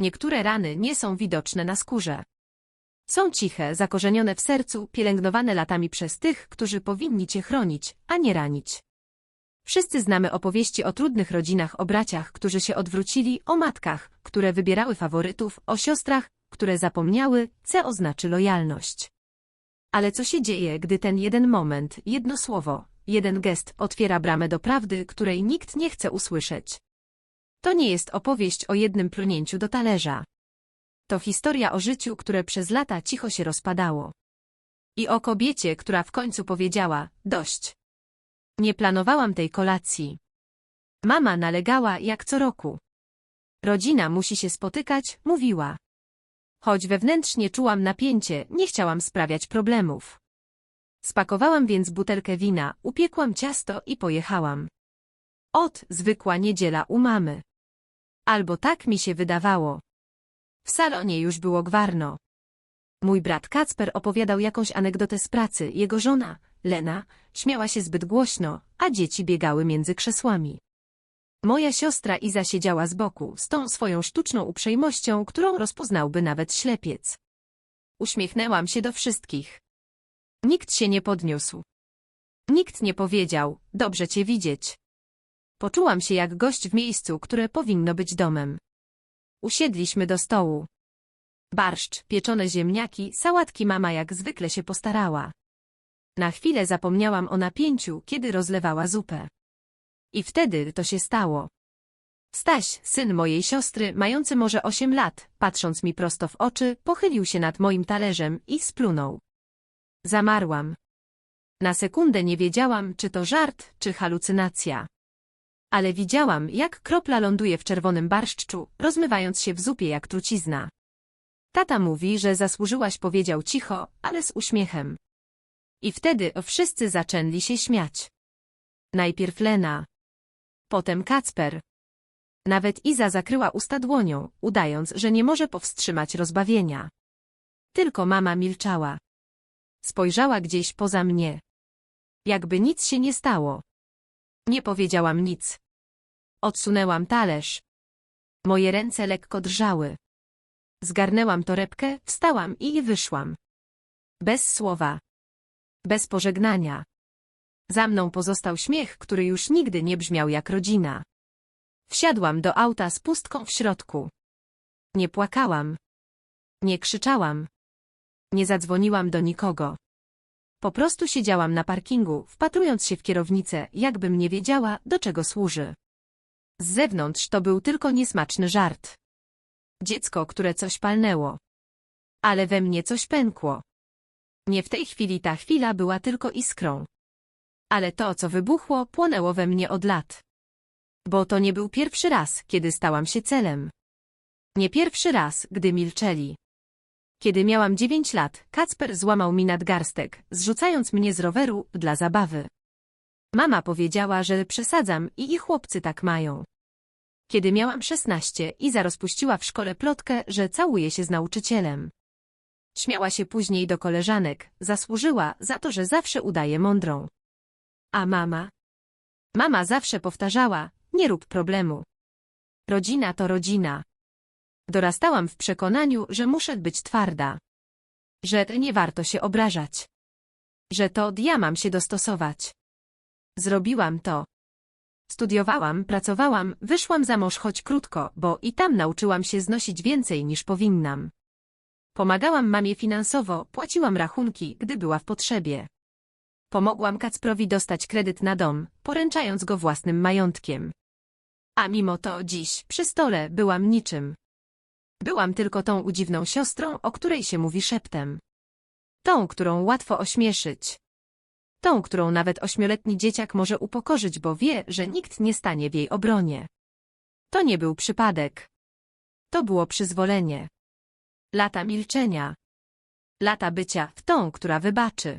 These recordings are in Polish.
Niektóre rany nie są widoczne na skórze. Są ciche, zakorzenione w sercu, pielęgnowane latami przez tych, którzy powinni cię chronić, a nie ranić. Wszyscy znamy opowieści o trudnych rodzinach, o braciach, którzy się odwrócili, o matkach, które wybierały faworytów, o siostrach, które zapomniały, co oznaczy lojalność. Ale co się dzieje, gdy ten jeden moment, jedno słowo, jeden gest otwiera bramę do prawdy, której nikt nie chce usłyszeć? To nie jest opowieść o jednym plunięciu do talerza. To historia o życiu, które przez lata cicho się rozpadało. I o kobiecie, która w końcu powiedziała, dość. Nie planowałam tej kolacji. Mama nalegała jak co roku. Rodzina musi się spotykać, mówiła. Choć wewnętrznie czułam napięcie, nie chciałam sprawiać problemów. Spakowałam więc butelkę wina, upiekłam ciasto i pojechałam. Ot, zwykła niedziela u mamy. Albo tak mi się wydawało. W salonie już było gwarno. Mój brat Kacper opowiadał jakąś anegdotę z pracy. Jego żona, Lena, śmiała się zbyt głośno, a dzieci biegały między krzesłami. Moja siostra Iza siedziała z boku, z tą swoją sztuczną uprzejmością, którą rozpoznałby nawet ślepiec. Uśmiechnęłam się do wszystkich. Nikt się nie podniósł. Nikt nie powiedział, dobrze cię widzieć. Poczułam się jak gość w miejscu, które powinno być domem. Usiedliśmy do stołu. Barszcz, pieczone ziemniaki, sałatki mama jak zwykle się postarała. Na chwilę zapomniałam o napięciu, kiedy rozlewała zupę. I wtedy to się stało. Staś, syn mojej siostry, mający może osiem lat, patrząc mi prosto w oczy, pochylił się nad moim talerzem i splunął. Zamarłam. Na sekundę nie wiedziałam, czy to żart, czy halucynacja. Ale widziałam, jak kropla ląduje w czerwonym barszczu, rozmywając się w zupie jak trucizna. Tata mówi, że zasłużyłaś powiedział cicho, ale z uśmiechem. I wtedy wszyscy zaczęli się śmiać. Najpierw Lena. Potem Kacper. Nawet Iza zakryła usta dłonią, udając, że nie może powstrzymać rozbawienia. Tylko mama milczała. Spojrzała gdzieś poza mnie. Jakby nic się nie stało. Nie powiedziałam nic. Odsunęłam talerz. Moje ręce lekko drżały. Zgarnęłam torebkę, wstałam i wyszłam. Bez słowa. Bez pożegnania. Za mną pozostał śmiech, który już nigdy nie brzmiał jak rodzina. Wsiadłam do auta z pustką w środku. Nie płakałam. Nie krzyczałam. Nie zadzwoniłam do nikogo. Po prostu siedziałam na parkingu, wpatrując się w kierownicę, jakbym nie wiedziała, do czego służy. Z zewnątrz to był tylko niesmaczny żart. Dziecko, które coś palnęło. Ale we mnie coś pękło. Nie w tej chwili ta chwila była tylko iskrą. Ale to, co wybuchło, płonęło we mnie od lat. Bo to nie był pierwszy raz, kiedy stałam się celem. Nie pierwszy raz, gdy milczeli. Kiedy miałam dziewięć lat, Kacper złamał mi nadgarstek, zrzucając mnie z roweru dla zabawy. Mama powiedziała, że przesadzam i ich chłopcy tak mają. Kiedy miałam szesnaście, Iza rozpuściła w szkole plotkę, że całuje się z nauczycielem. Śmiała się później do koleżanek, zasłużyła za to, że zawsze udaje mądrą. A mama? Mama zawsze powtarzała, nie rób problemu. Rodzina to rodzina. Dorastałam w przekonaniu, że muszę być twarda. Że nie warto się obrażać. Że to ja mam się dostosować. Zrobiłam to. Studiowałam, pracowałam, wyszłam za mąż choć krótko, bo i tam nauczyłam się znosić więcej niż powinnam. Pomagałam mamie finansowo, płaciłam rachunki, gdy była w potrzebie. Pomogłam Kacprowi dostać kredyt na dom, poręczając go własnym majątkiem. A mimo to dziś, przy stole, byłam niczym. Byłam tylko tą udziwną siostrą, o której się mówi szeptem. Tą, którą łatwo ośmieszyć. Tą, którą nawet ośmioletni dzieciak może upokorzyć, bo wie, że nikt nie stanie w jej obronie. To nie był przypadek. To było przyzwolenie. Lata milczenia. Lata bycia w tą, która wybaczy.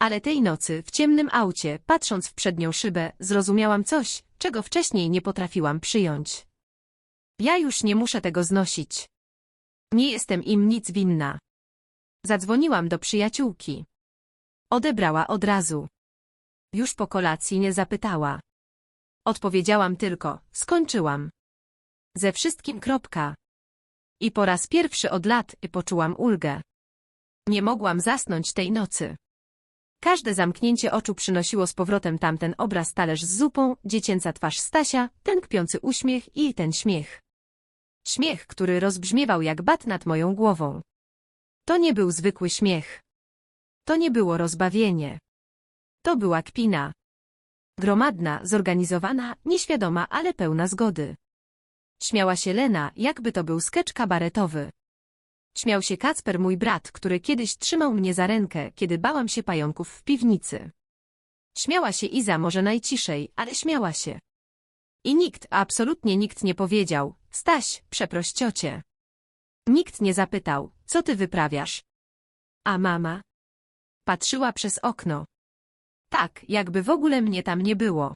Ale tej nocy, w ciemnym aucie, patrząc w przednią szybę, zrozumiałam coś, czego wcześniej nie potrafiłam przyjąć. Ja już nie muszę tego znosić. Nie jestem im nic winna. Zadzwoniłam do przyjaciółki. Odebrała od razu. Już po kolacji nie zapytała. Odpowiedziałam tylko, skończyłam. Ze wszystkim kropka. I po raz pierwszy od lat poczułam ulgę. Nie mogłam zasnąć tej nocy. Każde zamknięcie oczu przynosiło z powrotem tamten obraz talerz z zupą, dziecięca twarz Stasia, ten kpiący uśmiech i ten śmiech. Śmiech, który rozbrzmiewał jak bat nad moją głową. To nie był zwykły śmiech. To nie było rozbawienie. To była kpina. Gromadna, zorganizowana, nieświadoma, ale pełna zgody. Śmiała się Lena, jakby to był sketch kabaretowy. Śmiał się Kacper, mój brat, który kiedyś trzymał mnie za rękę, kiedy bałam się pająków w piwnicy. Śmiała się Iza może najciszej, ale śmiała się. I nikt, absolutnie nikt nie powiedział, Staś, przeproś ciocie. Nikt nie zapytał, co ty wyprawiasz? A mama? Patrzyła przez okno. Tak, jakby w ogóle mnie tam nie było.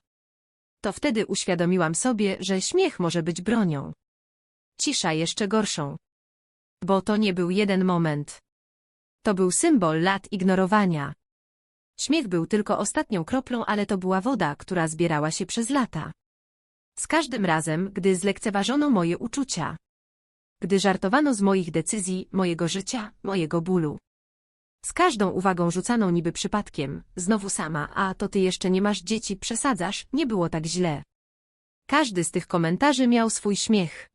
To wtedy uświadomiłam sobie, że śmiech może być bronią. Cisza jeszcze gorszą. Bo to nie był jeden moment. To był symbol lat ignorowania. Śmiech był tylko ostatnią kroplą, ale to była woda, która zbierała się przez lata. Z każdym razem, gdy zlekceważono moje uczucia. Gdy żartowano z moich decyzji, mojego życia, mojego bólu. Z każdą uwagą rzucaną niby przypadkiem, znowu sama, a to ty jeszcze nie masz dzieci, przesadzasz, nie było tak źle. Każdy z tych komentarzy miał swój śmiech.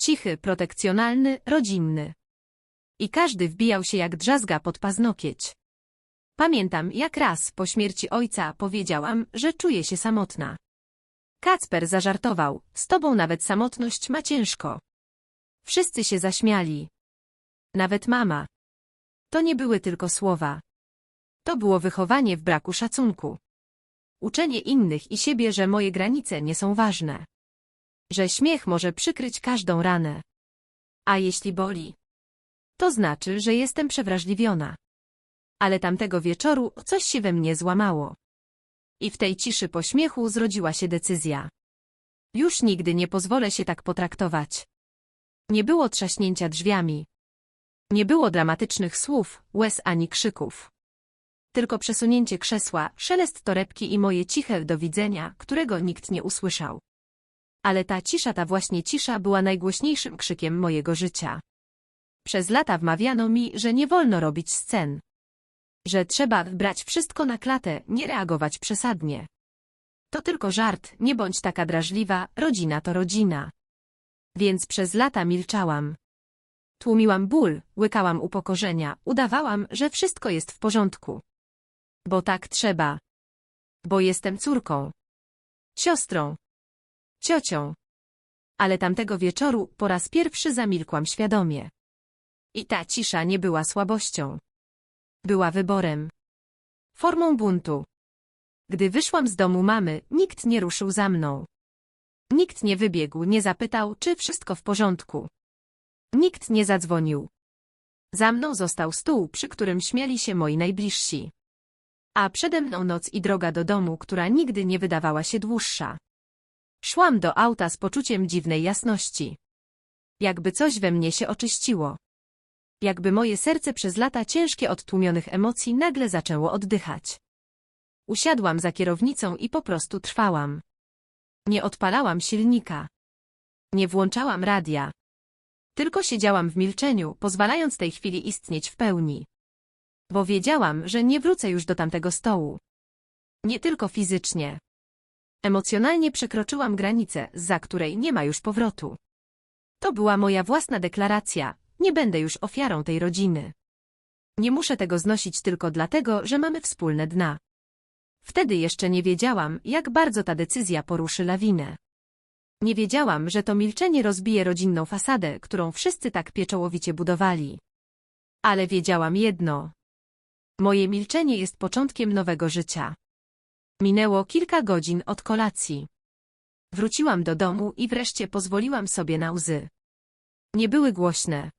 Cichy, protekcjonalny, rodzinny. I każdy wbijał się jak drzazga pod paznokieć. Pamiętam, jak raz po śmierci ojca powiedziałam, że czuję się samotna. Kacper zażartował, z tobą nawet samotność ma ciężko. Wszyscy się zaśmiali. Nawet mama. To nie były tylko słowa. To było wychowanie w braku szacunku. Uczenie innych i siebie, że moje granice nie są ważne. Że śmiech może przykryć każdą ranę. A jeśli boli? To znaczy, że jestem przewrażliwiona. Ale tamtego wieczoru coś się we mnie złamało. I w tej ciszy pośmiechu zrodziła się decyzja. Już nigdy nie pozwolę się tak potraktować. Nie było trzaśnięcia drzwiami. Nie było dramatycznych słów, łez ani krzyków. Tylko przesunięcie krzesła, szelest torebki i moje ciche do widzenia, którego nikt nie usłyszał. Ale ta cisza, ta właśnie cisza była najgłośniejszym krzykiem mojego życia. Przez lata wmawiano mi, że nie wolno robić scen. Że trzeba brać wszystko na klatę, nie reagować przesadnie. To tylko żart, nie bądź taka drażliwa, rodzina to rodzina. Więc przez lata milczałam. Tłumiłam ból, łykałam upokorzenia, udawałam, że wszystko jest w porządku. Bo tak trzeba. Bo jestem córką. Siostrą. Ciocią. Ale tamtego wieczoru po raz pierwszy zamilkłam świadomie. I ta cisza nie była słabością. Była wyborem. Formą buntu. Gdy wyszłam z domu mamy, nikt nie ruszył za mną. Nikt nie wybiegł, nie zapytał, czy wszystko w porządku. Nikt nie zadzwonił. Za mną został stół, przy którym śmiali się moi najbliżsi. A przede mną noc i droga do domu, która nigdy nie wydawała się dłuższa. Szłam do auta z poczuciem dziwnej jasności. Jakby coś we mnie się oczyściło. Jakby moje serce przez lata ciężkie od tłumionych emocji nagle zaczęło oddychać. Usiadłam za kierownicą i po prostu trwałam. Nie odpalałam silnika. Nie włączałam radia. Tylko siedziałam w milczeniu, pozwalając tej chwili istnieć w pełni. Bo wiedziałam, że nie wrócę już do tamtego stołu. Nie tylko fizycznie. Emocjonalnie przekroczyłam granicę, za której nie ma już powrotu. To była moja własna deklaracja, nie będę już ofiarą tej rodziny. Nie muszę tego znosić tylko dlatego, że mamy wspólne dna. Wtedy jeszcze nie wiedziałam, jak bardzo ta decyzja poruszy lawinę. Nie wiedziałam, że to milczenie rozbije rodzinną fasadę, którą wszyscy tak pieczołowicie budowali. Ale wiedziałam jedno. Moje milczenie jest początkiem nowego życia. Minęło kilka godzin od kolacji. Wróciłam do domu i wreszcie pozwoliłam sobie na łzy. Nie były głośne.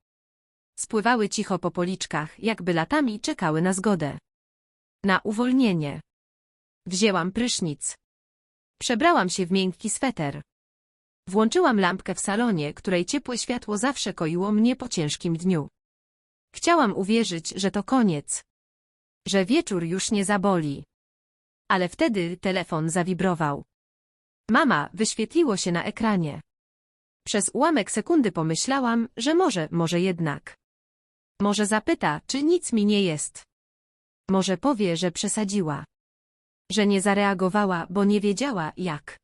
Spływały cicho po policzkach, jakby latami czekały na zgodę. Na uwolnienie. Wzięłam prysznic. Przebrałam się w miękki sweter. Włączyłam lampkę w salonie, której ciepłe światło zawsze koiło mnie po ciężkim dniu. Chciałam uwierzyć, że to koniec. Że wieczór już nie zaboli. Ale wtedy telefon zawibrował. Mama, wyświetliło się na ekranie. Przez ułamek sekundy pomyślałam, że może, może jednak. Może zapyta, czy nic mi nie jest. Może powie, że przesadziła. Że nie zareagowała, bo nie wiedziała, jak.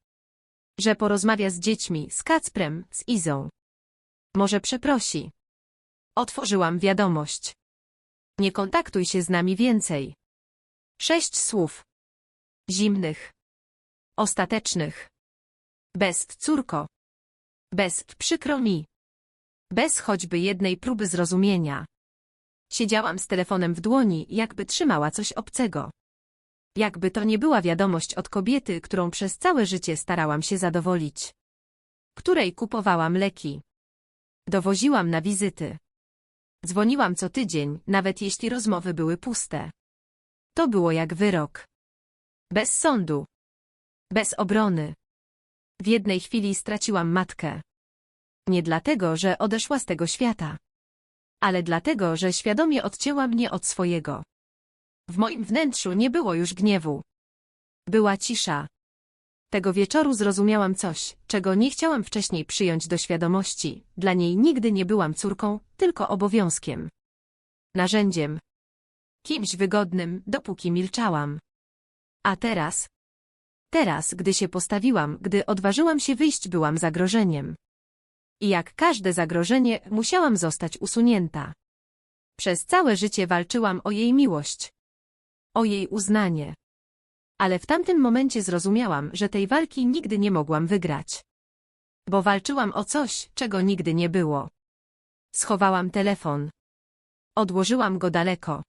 Że porozmawia z dziećmi, z Kacprem, z Izą. Może przeprosi. Otworzyłam wiadomość. Nie kontaktuj się z nami więcej. Sześć słów. Zimnych. Ostatecznych. Bez córko. Bez przykro mi. Bez choćby jednej próby zrozumienia. Siedziałam z telefonem w dłoni, jakby trzymała coś obcego. Jakby to nie była wiadomość od kobiety, którą przez całe życie starałam się zadowolić. Której kupowałam leki. Dowoziłam na wizyty. Dzwoniłam co tydzień, nawet jeśli rozmowy były puste. To było jak wyrok. Bez sądu. Bez obrony. W jednej chwili straciłam matkę. Nie dlatego, że odeszła z tego świata. Ale dlatego, że świadomie odcięła mnie od swojego. W moim wnętrzu nie było już gniewu. Była cisza. Tego wieczoru zrozumiałam coś, czego nie chciałam wcześniej przyjąć do świadomości. Dla niej nigdy nie byłam córką, tylko obowiązkiem. Narzędziem. Kimś wygodnym, dopóki milczałam. A teraz? Teraz, gdy się postawiłam, gdy odważyłam się wyjść, byłam zagrożeniem. I jak każde zagrożenie, musiałam zostać usunięta. Przez całe życie walczyłam o jej miłość. O jej uznanie. Ale w tamtym momencie zrozumiałam, że tej walki nigdy nie mogłam wygrać. Bo walczyłam o coś, czego nigdy nie było. Schowałam telefon. Odłożyłam go daleko.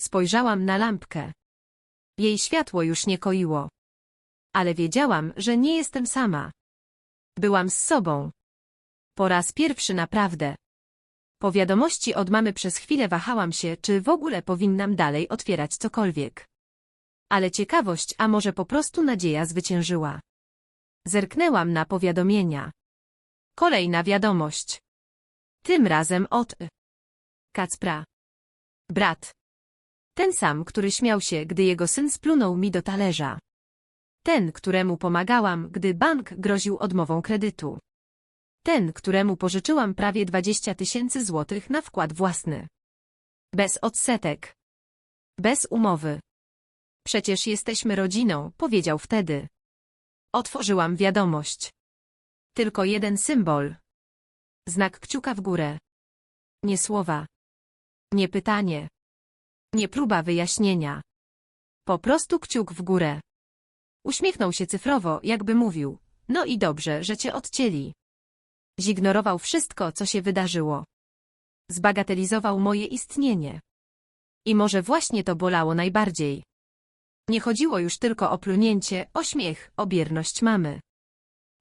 Spojrzałam na lampkę. Jej światło już nie koiło. Ale wiedziałam, że nie jestem sama. Byłam z sobą. Po raz pierwszy naprawdę. Po wiadomości od mamy przez chwilę wahałam się, czy w ogóle powinnam dalej otwierać cokolwiek. Ale ciekawość, a może po prostu nadzieja zwyciężyła. Zerknęłam na powiadomienia. Kolejna wiadomość. Tym razem od Kacpra. Brat. Ten sam, który śmiał się, gdy jego syn splunął mi do talerza. Ten, któremu pomagałam, gdy bank groził odmową kredytu. Ten, któremu pożyczyłam prawie 20 tysięcy złotych na wkład własny. Bez odsetek. Bez umowy. Przecież jesteśmy rodziną, powiedział wtedy. Otworzyłam wiadomość. Tylko jeden symbol. Znak kciuka w górę. Nie słowa. Nie pytanie. Nie próba wyjaśnienia. Po prostu kciuk w górę. Uśmiechnął się cyfrowo, jakby mówił. No i dobrze, że cię odcięli. Zignorował wszystko, co się wydarzyło. Zbagatelizował moje istnienie. I może właśnie to bolało najbardziej. Nie chodziło już tylko o plunięcie, o śmiech, o bierność mamy.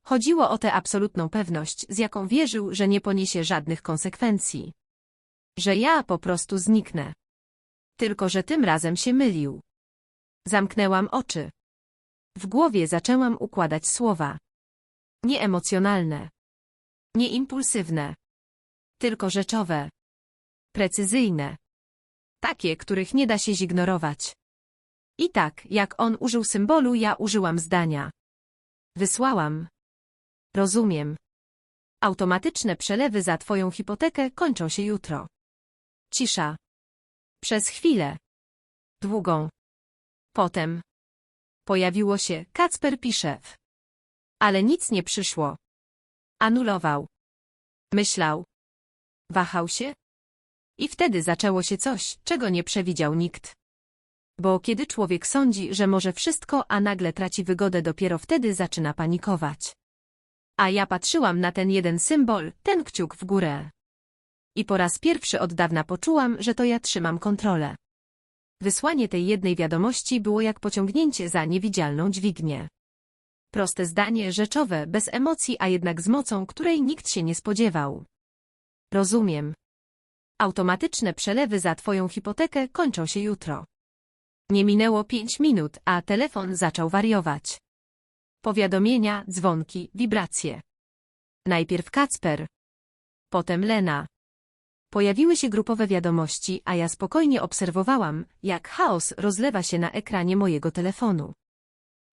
Chodziło o tę absolutną pewność, z jaką wierzył, że nie poniesie żadnych konsekwencji. Że ja po prostu zniknę. Tylko, że tym razem się mylił. Zamknęłam oczy. W głowie zaczęłam układać słowa. Nieemocjonalne. Nieimpulsywne. Tylko rzeczowe. Precyzyjne. Takie, których nie da się zignorować. I tak, jak on użył symbolu, ja użyłam zdania. Wysłałam. Rozumiem. Automatyczne przelewy za twoją hipotekę kończą się jutro. Cisza. Przez chwilę. Długą. Potem. Pojawiło się Kacper Piszew. Ale nic nie przyszło. Anulował. Myślał. Wahał się. I wtedy zaczęło się coś, czego nie przewidział nikt. Bo kiedy człowiek sądzi, że może wszystko, a nagle traci wygodę, dopiero wtedy zaczyna panikować. A ja patrzyłam na ten jeden symbol, ten kciuk w górę. I po raz pierwszy od dawna poczułam, że to ja trzymam kontrolę. Wysłanie tej jednej wiadomości było jak pociągnięcie za niewidzialną dźwignię. Proste zdanie, rzeczowe, bez emocji, a jednak z mocą, której nikt się nie spodziewał. Rozumiem. Automatyczne przelewy za twoją hipotekę kończą się jutro. Nie minęło pięć minut, a telefon zaczął wariować. Powiadomienia, dzwonki, wibracje. Najpierw Kacper. Potem Lena. Pojawiły się grupowe wiadomości, a ja spokojnie obserwowałam, jak chaos rozlewa się na ekranie mojego telefonu.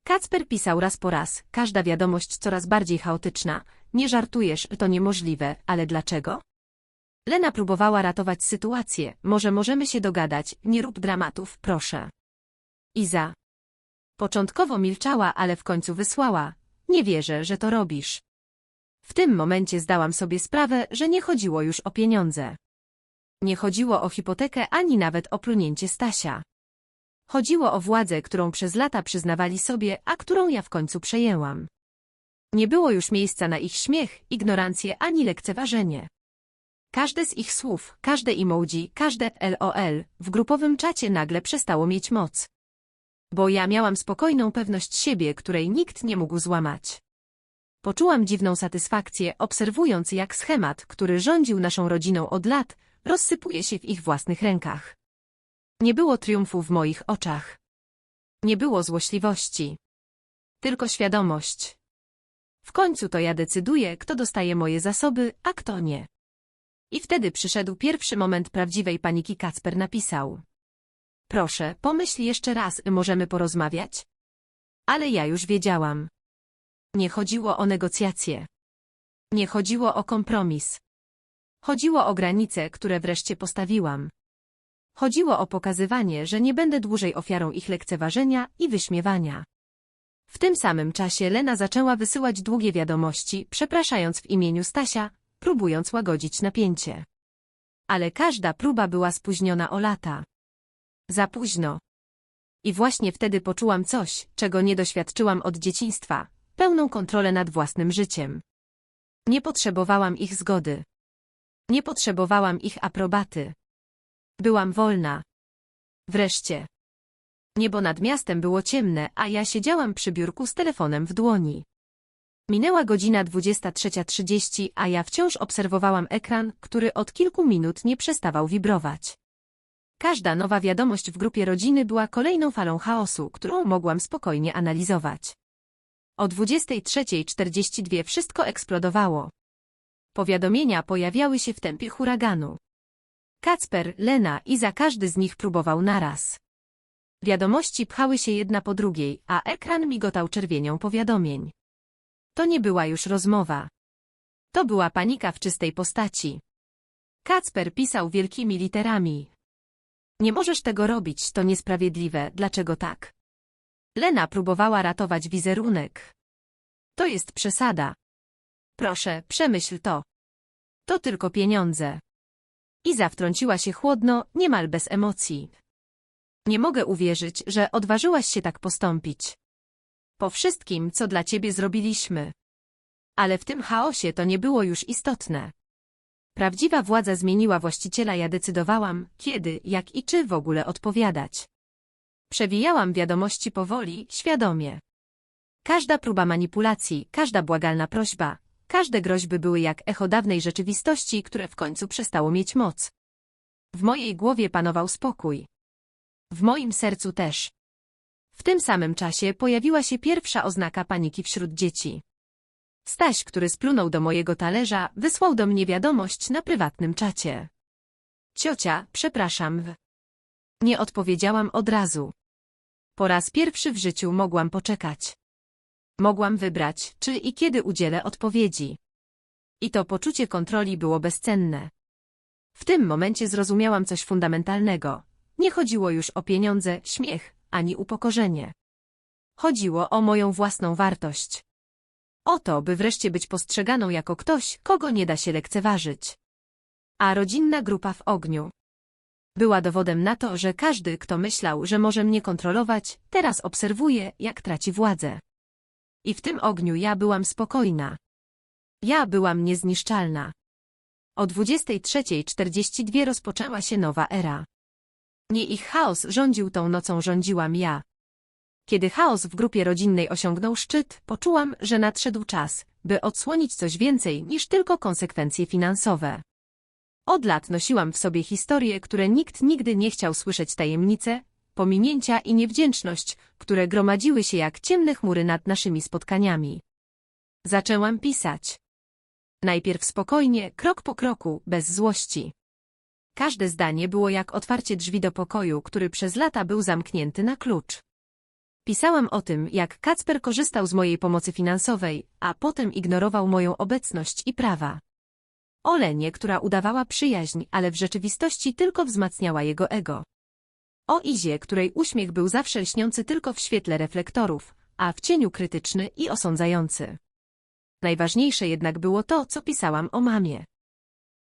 Kacper pisał raz po raz, każda wiadomość coraz bardziej chaotyczna, nie żartujesz, to niemożliwe, ale dlaczego? Lena próbowała ratować sytuację. Może możemy się dogadać, nie rób dramatów, proszę. Iza. Początkowo milczała, ale w końcu wysłała. Nie wierzę, że to robisz. W tym momencie zdałam sobie sprawę, że nie chodziło już o pieniądze. Nie chodziło o hipotekę ani nawet o plunięcie Stasia. Chodziło o władzę, którą przez lata przyznawali sobie, a którą ja w końcu przejęłam. Nie było już miejsca na ich śmiech, ignorancję ani lekceważenie. Każde z ich słów, każde emoji, każde LOL w grupowym czacie nagle przestało mieć moc. Bo ja miałam spokojną pewność siebie, której nikt nie mógł złamać. Poczułam dziwną satysfakcję, obserwując jak schemat, który rządził naszą rodziną od lat, rozsypuje się w ich własnych rękach. Nie było triumfu w moich oczach. Nie było złośliwości. Tylko świadomość. W końcu to ja decyduję, kto dostaje moje zasoby, a kto nie. I wtedy przyszedł pierwszy moment prawdziwej paniki Kacper napisał. Proszę, pomyśl jeszcze raz, możemy porozmawiać? Ale ja już wiedziałam. Nie chodziło o negocjacje. Nie chodziło o kompromis. Chodziło o granice, które wreszcie postawiłam. Chodziło o pokazywanie, że nie będę dłużej ofiarą ich lekceważenia i wyśmiewania. W tym samym czasie Lena zaczęła wysyłać długie wiadomości, przepraszając w imieniu Stasia, próbując łagodzić napięcie. Ale każda próba była spóźniona o lata. Za późno. I właśnie wtedy poczułam coś, czego nie doświadczyłam od dzieciństwa, pełną kontrolę nad własnym życiem. Nie potrzebowałam ich zgody. Nie potrzebowałam ich aprobaty. Byłam wolna. Wreszcie. Niebo nad miastem było ciemne, a ja siedziałam przy biurku z telefonem w dłoni. Minęła godzina 23.30, a ja wciąż obserwowałam ekran, który od kilku minut nie przestawał wibrować. Każda nowa wiadomość w grupie rodziny była kolejną falą chaosu, którą mogłam spokojnie analizować. O 23.42 wszystko eksplodowało. Powiadomienia pojawiały się w tempie huraganu. Kacper, Lena i za każdy z nich próbował naraz. Wiadomości pchały się jedna po drugiej, a ekran migotał czerwienią powiadomień. To nie była już rozmowa. To była panika w czystej postaci. Kacper pisał wielkimi literami. Nie możesz tego robić, to niesprawiedliwe, dlaczego tak? Lena próbowała ratować wizerunek. To jest przesada. Proszę, przemyśl to. To tylko pieniądze. Iza wtrąciła się chłodno, niemal bez emocji. Nie mogę uwierzyć, że odważyłaś się tak postąpić. Po wszystkim, co dla ciebie zrobiliśmy. Ale w tym chaosie to nie było już istotne. Prawdziwa władza zmieniła właściciela, ja decydowałam, kiedy, jak i czy w ogóle odpowiadać. Przewijałam wiadomości powoli, świadomie. Każda próba manipulacji, każda błagalna prośba, każde groźby były jak echo dawnej rzeczywistości, które w końcu przestało mieć moc. W mojej głowie panował spokój. W moim sercu też. W tym samym czasie pojawiła się pierwsza oznaka paniki wśród dzieci. Staś, który splunął do mojego talerza, wysłał do mnie wiadomość na prywatnym czacie. Ciocia, przepraszam. W... Nie odpowiedziałam od razu. Po raz pierwszy w życiu mogłam poczekać. Mogłam wybrać, czy i kiedy udzielę odpowiedzi. I to poczucie kontroli było bezcenne. W tym momencie zrozumiałam coś fundamentalnego. Nie chodziło już o pieniądze, śmiech, ani upokorzenie. Chodziło o moją własną wartość. O to, by wreszcie być postrzeganą jako ktoś, kogo nie da się lekceważyć. A rodzinna grupa w ogniu. Była dowodem na to, że każdy, kto myślał, że może mnie kontrolować, teraz obserwuje, jak traci władzę. I w tym ogniu ja byłam spokojna. Ja byłam niezniszczalna. O 23.42 rozpoczęła się nowa era. Nie ich chaos rządził tą nocą, rządziłam ja. Kiedy chaos w grupie rodzinnej osiągnął szczyt, poczułam, że nadszedł czas, by odsłonić coś więcej niż tylko konsekwencje finansowe. Od lat nosiłam w sobie historie, które nikt nigdy nie chciał słyszeć tajemnice, pominięcia i niewdzięczność, które gromadziły się jak ciemne chmury nad naszymi spotkaniami. Zaczęłam pisać. Najpierw spokojnie, krok po kroku, bez złości. Każde zdanie było jak otwarcie drzwi do pokoju, który przez lata był zamknięty na klucz. Pisałam o tym, jak Kacper korzystał z mojej pomocy finansowej, a potem ignorował moją obecność i prawa. O Lenie, która udawała przyjaźń, ale w rzeczywistości tylko wzmacniała jego ego. O Izie, której uśmiech był zawsze lśniący tylko w świetle reflektorów, a w cieniu krytyczny i osądzający. Najważniejsze jednak było to, co pisałam o mamie.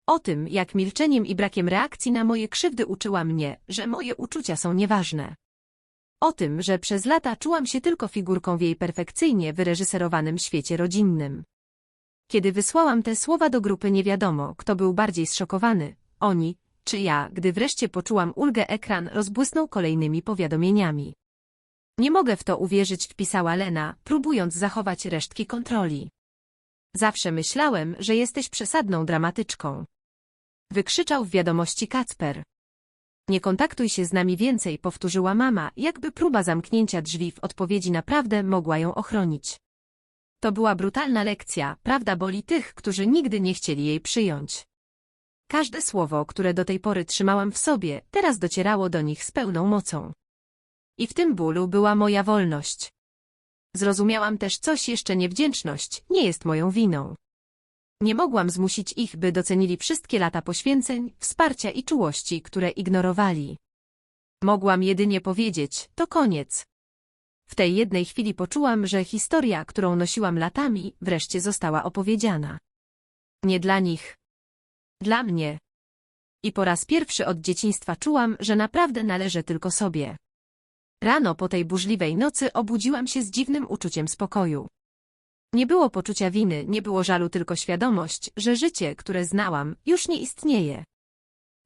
O tym, jak milczeniem i brakiem reakcji na moje krzywdy uczyła mnie, że moje uczucia są nieważne. O tym, że przez lata czułam się tylko figurką w jej perfekcyjnie wyreżyserowanym świecie rodzinnym. Kiedy wysłałam te słowa do grupy nie wiadomo, kto był bardziej zszokowany, oni, czy ja, gdy wreszcie poczułam ulgę ekran rozbłysnął kolejnymi powiadomieniami. Nie mogę w to uwierzyć, wpisała Lena, próbując zachować resztki kontroli. Zawsze myślałem, że jesteś przesadną dramatyczką. Wykrzyczał w wiadomości Kacper. Nie kontaktuj się z nami więcej, powtórzyła mama, jakby próba zamknięcia drzwi w odpowiedzi naprawdę mogła ją ochronić. To była brutalna lekcja, prawda boli tych, którzy nigdy nie chcieli jej przyjąć. Każde słowo, które do tej pory trzymałam w sobie, teraz docierało do nich z pełną mocą. I w tym bólu była moja wolność. Zrozumiałam też coś jeszcze niewdzięczność, nie jest moją winą. Nie mogłam zmusić ich, by docenili wszystkie lata poświęceń, wsparcia i czułości, które ignorowali. Mogłam jedynie powiedzieć, to koniec. W tej jednej chwili poczułam, że historia, którą nosiłam latami, wreszcie została opowiedziana. Nie dla nich. Dla mnie. I po raz pierwszy od dzieciństwa czułam, że naprawdę należę tylko sobie. Rano po tej burzliwej nocy obudziłam się z dziwnym uczuciem spokoju. Nie było poczucia winy, nie było żalu, tylko świadomość, że życie, które znałam, już nie istnieje.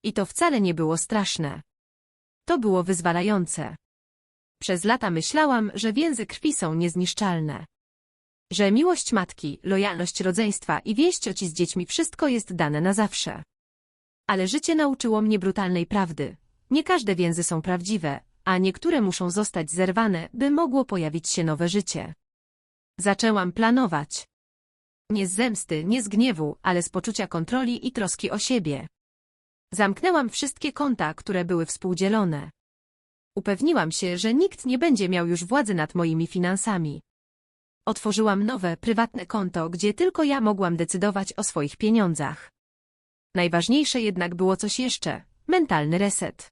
I to wcale nie było straszne. To było wyzwalające. Przez lata myślałam, że więzy krwi są niezniszczalne. Że miłość matki, lojalność rodzeństwa i wieść oci z dziećmi wszystko jest dane na zawsze. Ale życie nauczyło mnie brutalnej prawdy. Nie każde więzy są prawdziwe, a niektóre muszą zostać zerwane, by mogło pojawić się nowe życie. Zaczęłam planować. Nie z zemsty, nie z gniewu, ale z poczucia kontroli i troski o siebie. Zamknęłam wszystkie konta, które były współdzielone. Upewniłam się, że nikt nie będzie miał już władzy nad moimi finansami. Otworzyłam nowe, prywatne konto, gdzie tylko ja mogłam decydować o swoich pieniądzach. Najważniejsze jednak było coś jeszcze mentalny reset.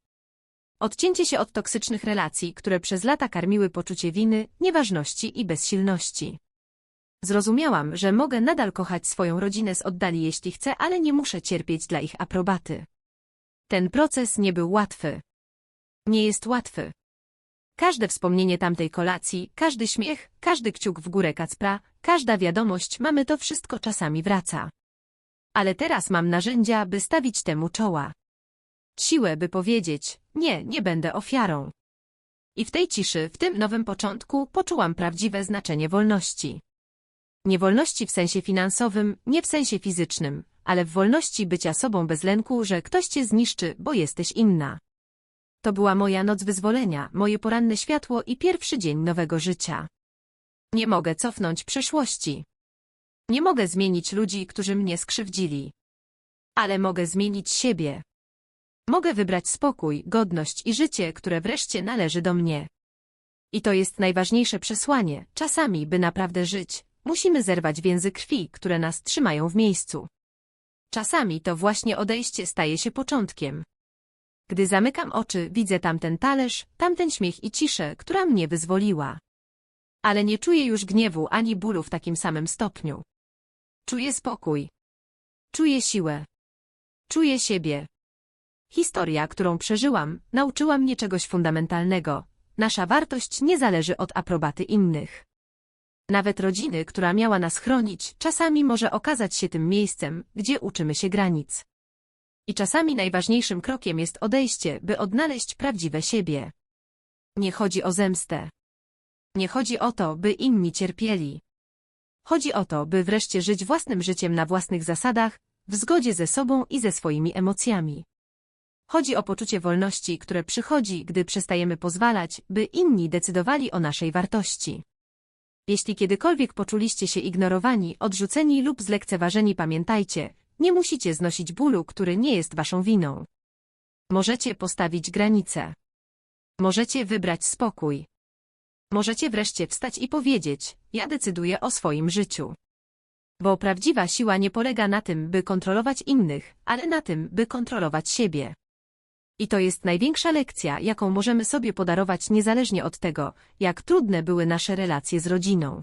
Odcięcie się od toksycznych relacji, które przez lata karmiły poczucie winy, nieważności i bezsilności. Zrozumiałam, że mogę nadal kochać swoją rodzinę z oddali jeśli chcę, ale nie muszę cierpieć dla ich aprobaty. Ten proces nie był łatwy. Nie jest łatwy. Każde wspomnienie tamtej kolacji, każdy śmiech, każdy kciuk w górę Kacpra, każda wiadomość, mamy to wszystko czasami wraca. Ale teraz mam narzędzia, by stawić temu czoła. Siłę, by powiedzieć, nie, nie będę ofiarą. I w tej ciszy, w tym nowym początku, poczułam prawdziwe znaczenie wolności. Nie wolności w sensie finansowym, nie w sensie fizycznym, ale w wolności bycia sobą bez lęku, że ktoś cię zniszczy, bo jesteś inna. To była moja noc wyzwolenia, moje poranne światło i pierwszy dzień nowego życia. Nie mogę cofnąć przeszłości. Nie mogę zmienić ludzi, którzy mnie skrzywdzili. Ale mogę zmienić siebie. Mogę wybrać spokój, godność i życie, które wreszcie należy do mnie. I to jest najważniejsze przesłanie. Czasami, by naprawdę żyć, musimy zerwać więzy krwi, które nas trzymają w miejscu. Czasami to właśnie odejście staje się początkiem. Gdy zamykam oczy, widzę tamten talerz, tamten śmiech i ciszę, która mnie wyzwoliła. Ale nie czuję już gniewu ani bólu w takim samym stopniu. Czuję spokój. Czuję siłę. Czuję siebie. Historia, którą przeżyłam, nauczyła mnie czegoś fundamentalnego. Nasza wartość nie zależy od aprobaty innych. Nawet rodziny, która miała nas chronić, czasami może okazać się tym miejscem, gdzie uczymy się granic. I czasami najważniejszym krokiem jest odejście, by odnaleźć prawdziwe siebie. Nie chodzi o zemstę. Nie chodzi o to, by inni cierpieli. Chodzi o to, by wreszcie żyć własnym życiem na własnych zasadach, w zgodzie ze sobą i ze swoimi emocjami. Chodzi o poczucie wolności, które przychodzi, gdy przestajemy pozwalać, by inni decydowali o naszej wartości. Jeśli kiedykolwiek poczuliście się ignorowani, odrzuceni lub zlekceważeni, pamiętajcie, nie musicie znosić bólu, który nie jest waszą winą. Możecie postawić granice. Możecie wybrać spokój. Możecie wreszcie wstać i powiedzieć, ja decyduję o swoim życiu. Bo prawdziwa siła nie polega na tym, by kontrolować innych, ale na tym, by kontrolować siebie. I to jest największa lekcja, jaką możemy sobie podarować niezależnie od tego, jak trudne były nasze relacje z rodziną.